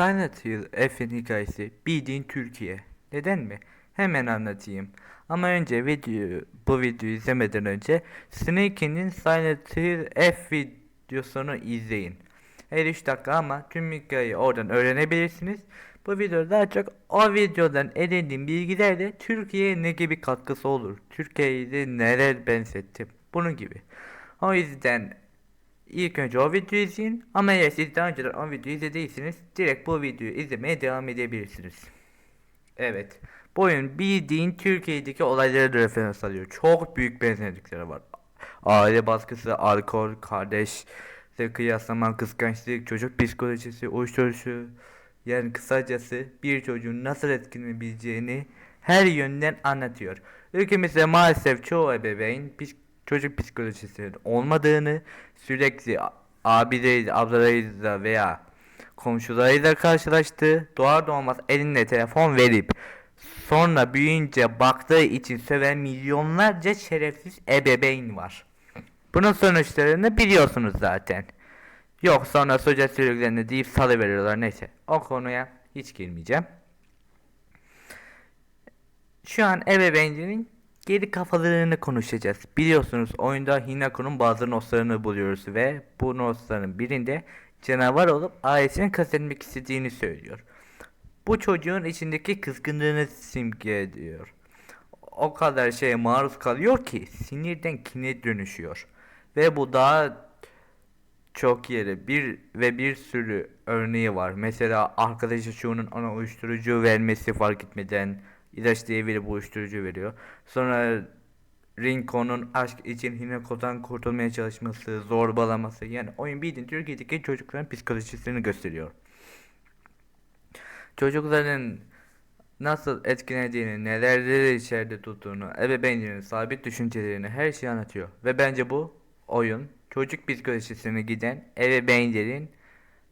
Silent Hill F'in hikayesi bildiğin Türkiye. Neden mi? Hemen anlatayım. Ama önce video, bu videoyu izlemeden önce Snake'in Silent Hill F videosunu izleyin. Her 3 dakika ama tüm hikayeyi oradan öğrenebilirsiniz. Bu videoda daha çok o videodan edindiğim bilgilerle Türkiye'ye ne gibi katkısı olur? Türkiye'yi neler benzettim? Bunun gibi. O yüzden İlk önce o videoyu izleyin ama eğer siz daha önceden o videoyu izlediyseniz direkt bu videoyu izlemeye devam edebilirsiniz. Evet. Bu oyun bildiğin Türkiye'deki olaylara da referans alıyor. Çok büyük benzerlikleri var. Aile baskısı, alkol, kardeş, kıyaslama, kıskançlık, çocuk psikolojisi, uyuşturucu. Yani kısacası bir çocuğun nasıl etkilenebileceğini her yönden anlatıyor. Ülkemizde maalesef çoğu ebeveyn çocuk psikolojisinin olmadığını sürekli abileriyle, ablalarıyla veya komşularıyla karşılaştı. Doğar doğmaz eline telefon verip sonra büyüyünce baktığı için söven milyonlarca şerefsiz ebeveyn var. Bunun sonuçlarını biliyorsunuz zaten. Yok sonra soca sürüklerini deyip salıveriyorlar neyse. O konuya hiç girmeyeceğim. Şu an ebeveyncinin geri kafalığını konuşacağız. Biliyorsunuz oyunda Hinako'nun bazı notlarını buluyoruz ve bu notların birinde canavar olup ailesini kastetmek istediğini söylüyor. Bu çocuğun içindeki kızgınlığını simgeliyor. O kadar şeye maruz kalıyor ki sinirden kine dönüşüyor. Ve bu daha çok yeri bir ve bir sürü örneği var. Mesela arkadaşı çocuğunun ona uyuşturucu vermesi fark etmeden ilaç diye verip uyuşturucu veriyor. Sonra Rinko'nun aşk için Hineko'dan kurtulmaya çalışması, zorbalaması yani oyun bildiğin Türkiye'deki çocukların psikolojisini gösteriyor. Çocukların nasıl etkilendiğini, nelerleri içeride tuttuğunu, ebeveynlerin sabit düşüncelerini her şeyi anlatıyor. Ve bence bu oyun çocuk psikolojisine giden ebeveynlerin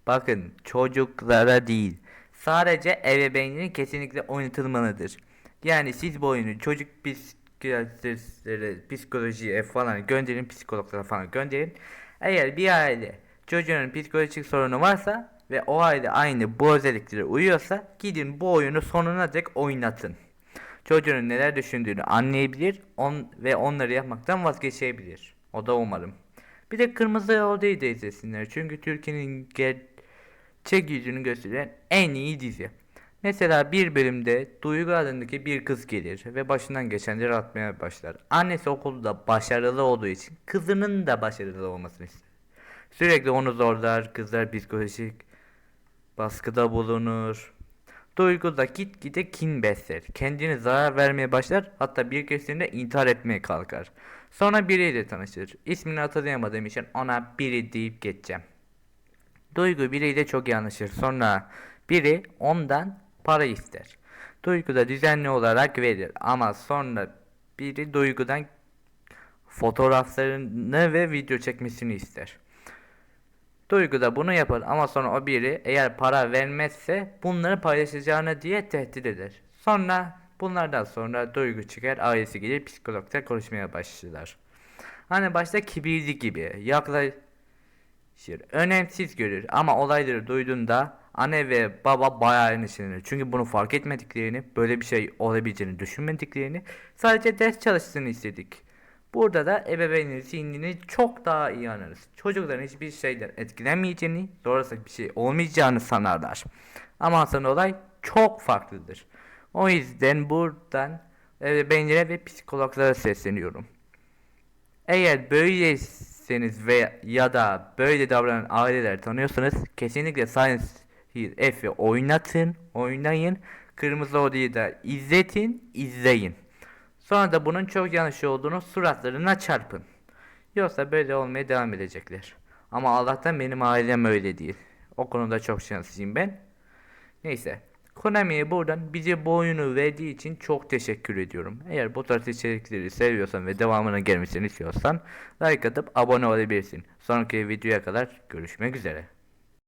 bakın çocuklara değil sadece ebeveynlerin kesinlikle oynatılmalıdır. Yani siz bu oyunu çocuk psikiyatristlere, psikolojiye falan gönderin, psikologlara falan gönderin. Eğer bir aile çocuğun psikolojik sorunu varsa ve o aile aynı bu özelliklere uyuyorsa gidin bu oyunu sonuna dek oynatın. Çocuğun neler düşündüğünü anlayabilir on ve onları yapmaktan vazgeçebilir. O da umarım. Bir de Kırmızı Yolcu'yu da izlesinler. Çünkü Türkiye'nin gerçek yüzünü gösteren en iyi dizi. Mesela bir bölümde Duygu adındaki bir kız gelir ve başından geçenleri atmaya başlar. Annesi okulda başarılı olduğu için kızının da başarılı olmasını ister. Sürekli onu zorlar, kızlar psikolojik baskıda bulunur. Duygu da gitgide kin besler. Kendine zarar vermeye başlar hatta bir keresinde intihar etmeye kalkar. Sonra biriyle tanışır. İsmini hatırlayamadığım için ona biri deyip geçeceğim. Duygu biriyle çok iyi. Sonra biri ondan para ister. Duygu da düzenli olarak verir ama sonra biri Duygu'dan fotoğraflarını ve video çekmesini ister. Duygu da bunu yapar ama sonra o biri eğer para vermezse bunları paylaşacağını diye tehdit eder. Sonra bunlardan sonra Duygu çıkar ailesi gelir psikologla konuşmaya başlar. Hani başta kibirli gibi yaklaşır önemsiz görür ama olayları duyduğunda anne ve baba bayağı endişelenir. Çünkü bunu fark etmediklerini, böyle bir şey olabileceğini düşünmediklerini, sadece ders çalıştığını istedik. Burada da ebeveynin zihnini çok daha iyi anlarız. Çocukların hiçbir şeyden etkilenmeyeceğini, doğrusu bir şey olmayacağını sanarlar. Ama aslında olay çok farklıdır. O yüzden buradan ebeveynlere ve psikologlara sesleniyorum. Eğer böyleyseniz ve ya da böyle davranan aileler tanıyorsanız kesinlikle Science Hill F'i oynatın, oynayın. Kırmızı Odayı da izletin, izleyin. Sonra da bunun çok yanlış olduğunu suratlarına çarpın. Yoksa böyle olmaya devam edecekler. Ama Allah'tan benim ailem öyle değil. O konuda çok şanslıyım ben. Neyse. Konami'ye buradan bize bu oyunu verdiği için çok teşekkür ediyorum. Eğer bu tarz içerikleri seviyorsan ve devamının gelmesini istiyorsan like atıp abone olabilirsin. Sonraki videoya kadar görüşmek üzere.